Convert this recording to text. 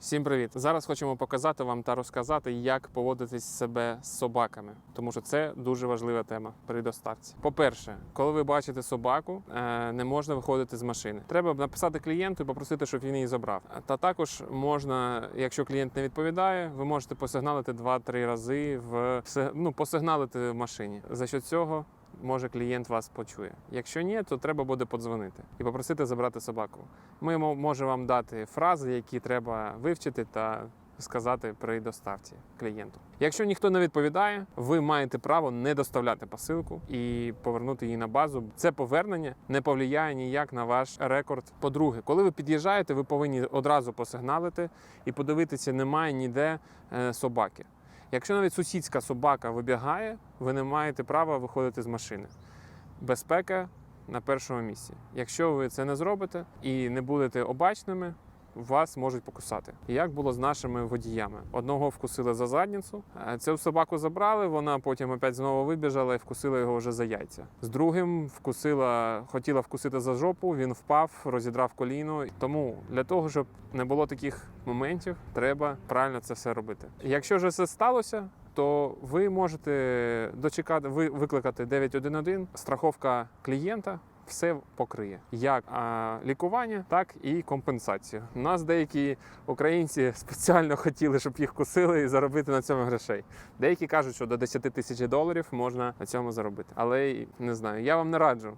Всім привіт! Зараз хочемо показати вам та розказати, як поводитись себе з собаками, тому що це дуже важлива тема при доставці. По-перше, коли ви бачите собаку, е, не можна виходити з машини. Треба написати клієнту і попросити, щоб він її забрав. Та також можна, якщо клієнт не відповідає, ви можете посигналити 2-3 рази в ну, посигналити в машині. За що цього може клієнт вас почує. Якщо ні, то треба буде подзвонити і попросити забрати собаку. Ми мо- можемо вам дати фрази, які треба вивчити та сказати при доставці клієнту. Якщо ніхто не відповідає, ви маєте право не доставляти посилку і повернути її на базу. Це повернення не повлияє ніяк на ваш рекорд. По-друге, коли ви під'їжджаєте, ви повинні одразу посигналити і подивитися, немає ніде е, собаки. Якщо навіть сусідська собака вибігає, ви не маєте права виходити з машини. Безпека на першому місці. Якщо ви це не зробите і не будете обачними, вас можуть покусати. Як було з нашими водіями? Одного вкусили за задницю, цю собаку забрали, вона потім опять знову вибіжала і вкусила його вже за яйця. З другим вкусила, хотіла вкусити за жопу, він впав, розідрав коліно. Тому для того, щоб не було таких моментів, треба правильно це все робити. Якщо вже це сталося, то ви можете дочекати, ви викликати 911, страховка клієнта. Все покриє як а, лікування, так і компенсацію. У нас деякі українці спеціально хотіли, щоб їх кусили і заробити на цьому грошей. Деякі кажуть, що до 10 тисяч доларів можна на цьому заробити. Але не знаю, я вам не раджу.